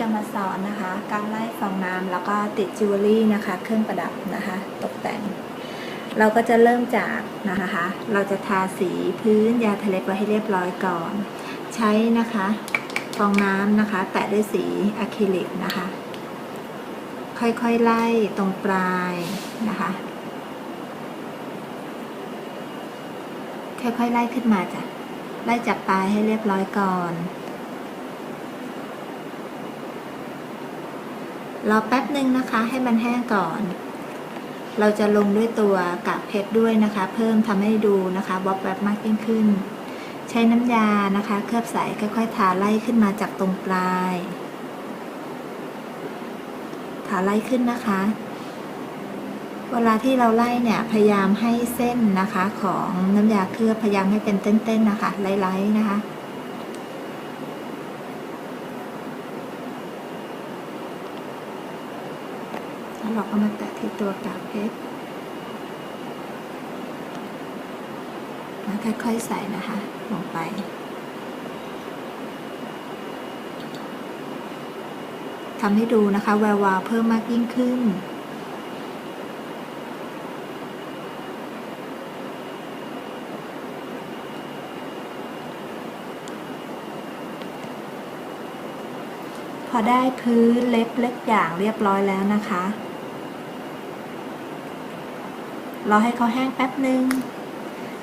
จะมาสอนนะคะ การไล่ฟองน้ำแล้วก็ติดจิวเวลรี่นะคะ เครื่องประดับนะคะ ตกแต่ง เราก็จะเริ่มจากนะคะ เราจะทาสีพื้นยาทะเลไว้ให้เรียบร้อยก่อน ใช้นะคะฟองน้ำนะคะ แตะด้วยสีอะคริลิกนะคะ ค่อยๆไล่ตรงปลายนะคะ ค่อยๆไล่ขึ้นมาจ้ะไล่จากปลายให้เรียบร้อยก่อน รอแป๊บหนึ่งนะคะให้มันแห้งก่อน เราจะลงด้วยตัวกากเพชรด้วยนะคะ เพิ่มทำให้ดูนะคะบ๊อบแบบมากยิ่งขึ้น ใช้น้ำยานะคะ เคลือบใสค่อยๆทาไล่ขึ้นมาจากตรงปลายทาไล่ขึ้นนะคะ เวลาที่เราไล่เนี่ยพยายามให้เส้นนะคะของน้ำยาเคลือบพยายามให้เป็นเต้นๆนะคะไล่ๆนะคะ แล้ว เราก็มาแตะที่ตัวกากเพชรแล้วค่อยๆใส่นะคะ ลงไป ทำให้ดูนะคะแวววาวเพิ่มมากยิ่งขึ้นพอได้พื้นเล็บเล็กอย่างเรียบร้อยแล้วนะคะ รอให้เขาแห้งแป๊บหนึ่ง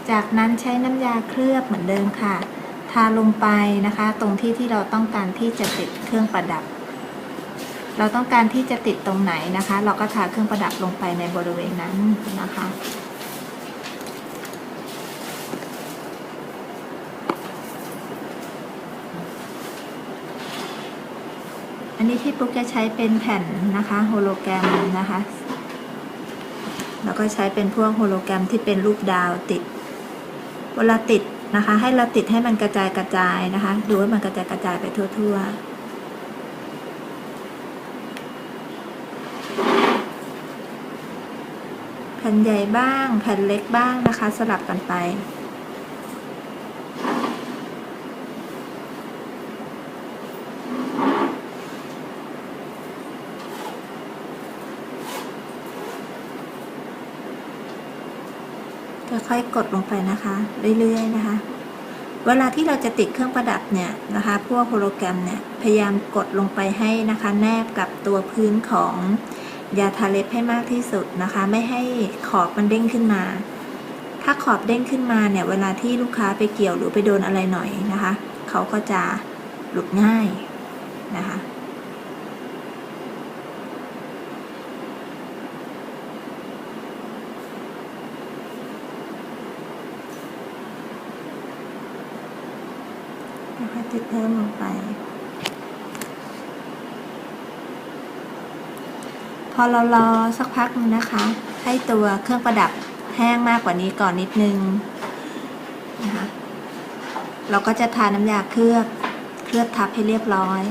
จากนั้นใช้น้ำยาเคลือบเหมือนเดิมค่ะ ทาลงไปนะคะ ตรงที่ที่เราต้องการที่จะติดเครื่องประดับ เราต้องการที่จะติดตรงไหนนะคะ เราก็ทาเครื่องประดับลงไปในบริเวณนั้นนะคะอันนี้ที่ปุ๊กจะใช้เป็นแผ่นนะคะ โฮโลแกรมนะคะ แล้วก็ใช้เป็นพวกโฮโลแกรมที่เป็นรูปดาวติด เวลาติดนะคะ ให้เราติดให้มันกระจายกระจายนะคะ ดูให้มันกระจายกระจายไปทั่ว ๆแผ่นใหญ่บ้าง แผ่นเล็กบ้างนะคะ สลับกันไป ค่อยๆกดลงไปนะคะ เรื่อยๆนะคะ เวลาที่เราจะติดเครื่องประดับเนี่ยนะคะ พวกโฮโลแกรมเนี่ยพยายามกดลงไปให้นะคะ แนบกับตัวพื้นของยาทาเล็บให้มากที่สุดนะคะ ไม่ให้ขอบมันเด้งขึ้นมา ถ้าขอบเด้งขึ้นมาเนี่ย เวลาที่ลูกค้าไปเกี่ยวหรือไปโดนอะไรหน่อยนะคะ เขาก็จะหลุดง่ายนะคะ แล้วก็ติดเพิ่มลงไป พอเรารอสักพักนึงนะคะ ให้ตัวเครื่องประดับแห้งมากกว่านี้ก่อนนิดนึงนะคะเราก็จะทาน้ำยาเคลือบเคลือบทับให้เรียบร้อย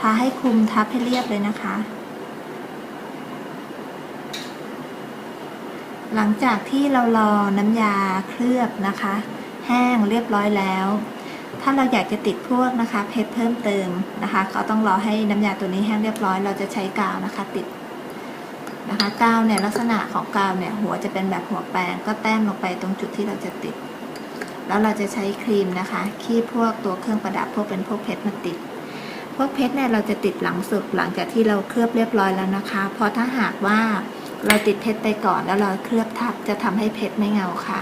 ทาให้คลุมทับให้เรียบเลยนะคะ หลังจากที่เรารอน้ำยาเคลือบนะคะ แห้งเรียบร้อยแล้ว ถ้าเราอยากจะติดพวกนะคะเพชรเพิ่มเติมนะคะเขาต้องรอให้น้ำยาตัวนี้แห้งเรียบร้อยเราจะใช้กาวนะคะติดนะคะกาวเนี่ยลักษณะของกาวเนี่ยหัวจะเป็นแบบหัวแปรงก็แต้มลงไปตรงจุดที่เราจะติด แล้วเราจะใช้ครีมนะคะคีบพวกตัวเครื่องประดับพวกเป็นพวกเพชรมาติด พวกเพชรเนี่ยเราจะติดหลังสุดหลังจากที่เราเคลือบเรียบร้อยแล้วนะคะ เพราะถ้าหากว่าเราติดเพชรไปก่อนแล้วเราเคลือบทับจะทำให้เพชรไม่เงาค่ะ